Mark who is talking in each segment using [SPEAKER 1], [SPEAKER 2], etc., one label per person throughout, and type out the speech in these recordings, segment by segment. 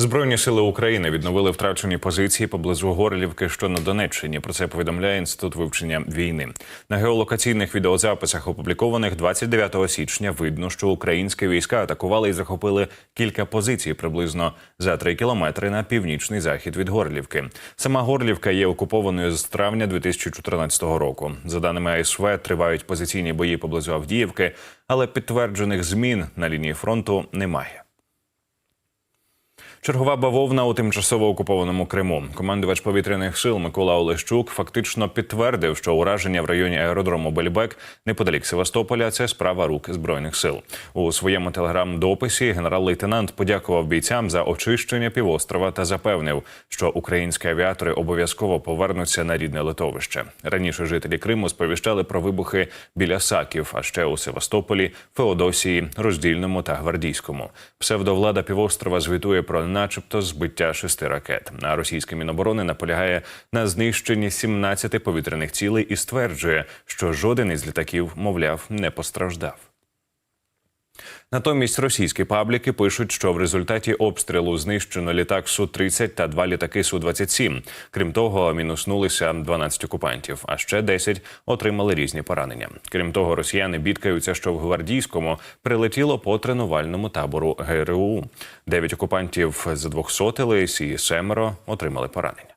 [SPEAKER 1] Збройні сили України відновили втрачені позиції поблизу Горлівки, що на Донеччині. Про це повідомляє інститут вивчення війни. На геолокаційних відеозаписах, опублікованих 29 січня, видно, що українські війська атакували і захопили кілька позицій приблизно за три кілометри на північний захід від Горлівки. Сама Горлівка є окупованою з травня 2014 року. За даними АСВ, тривають позиційні бої поблизу Авдіївки, але підтверджених змін на лінії фронту немає. Чергова бавовна у тимчасово окупованому Криму. Командувач повітряних сил Микола Олещук фактично підтвердив, що ураження в районі аеродрому Бельбек неподалік Севастополя це справа рук збройних сил. У своєму телеграм-дописі генерал-лейтенант подякував бійцям за очищення півострова та запевнив, що українські авіатори обов'язково повернуться на рідне литовище. Раніше жителі Криму сповіщали про вибухи біля Саків, а ще у Севастополі, Феодосії, Роздільному та Гвардійському. Псевдовлада півострова звітує про начебто збиття шести ракет. А російське міноборони наполягає на знищенні 17 повітряних цілей і стверджує, що жоден із літаків, мовляв, не постраждав. Натомість російські пабліки пишуть, що в результаті обстрілу знищено літак Су-30 та два літаки Су-27. Крім того, мінуснулися 12 окупантів, а ще 10 отримали різні поранення. Крім того, росіяни бідкаються, що в гвардійському прилетіло по тренувальному табору ГРУ. Дев'ять окупантів задвохсотились і семеро отримали поранення.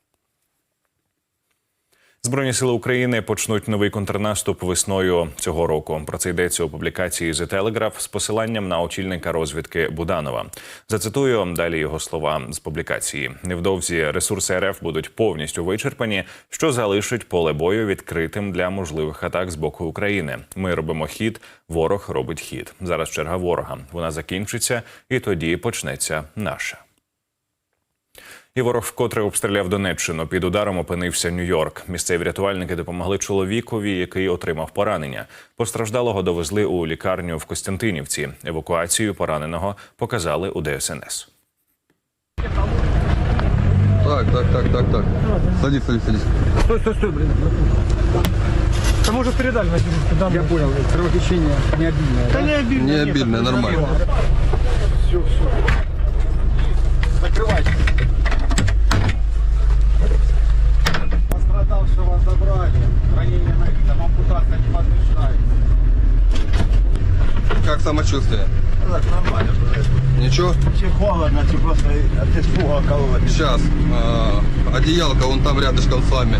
[SPEAKER 1] Збройні сили України почнуть новий контрнаступ весною цього року. Про це йдеться у публікації The Telegraph з посиланням на очільника розвідки Буданова. Зацитую далі його слова з публікації. Невдовзі ресурси РФ будуть повністю вичерпані, що залишить поле бою відкритим для можливих атак з боку України. Ми робимо хід, ворог робить хід. Зараз черга ворога. Вона закінчиться, і тоді почнеться наша. І ворог вкотре обстріляв Донеччину. Під ударом опинився Нью-Йорк. Місцеві рятувальники допомогли чоловікові, який отримав поранення. Постраждалого довезли у лікарню в Костянтинівці. Евакуацію пораненого показали у ДСНС.
[SPEAKER 2] Так, так, так, так, так. Садись, садись, садись.
[SPEAKER 3] Стой, стой, стой, блин. Кому уже передали на данные?
[SPEAKER 4] Я понял, кровотечение не обидное.
[SPEAKER 3] Да не обидно.
[SPEAKER 2] Не
[SPEAKER 3] нет,
[SPEAKER 2] обидно,
[SPEAKER 3] это
[SPEAKER 2] нормально.
[SPEAKER 3] Все, все.
[SPEAKER 4] Закрывайте.
[SPEAKER 2] Самочувствие?
[SPEAKER 4] Так, нормально.
[SPEAKER 2] Ничего?
[SPEAKER 4] Все холодно, ты просто от испуга колотишь.
[SPEAKER 2] Сейчас. Одеялка вон там рядышком с вами.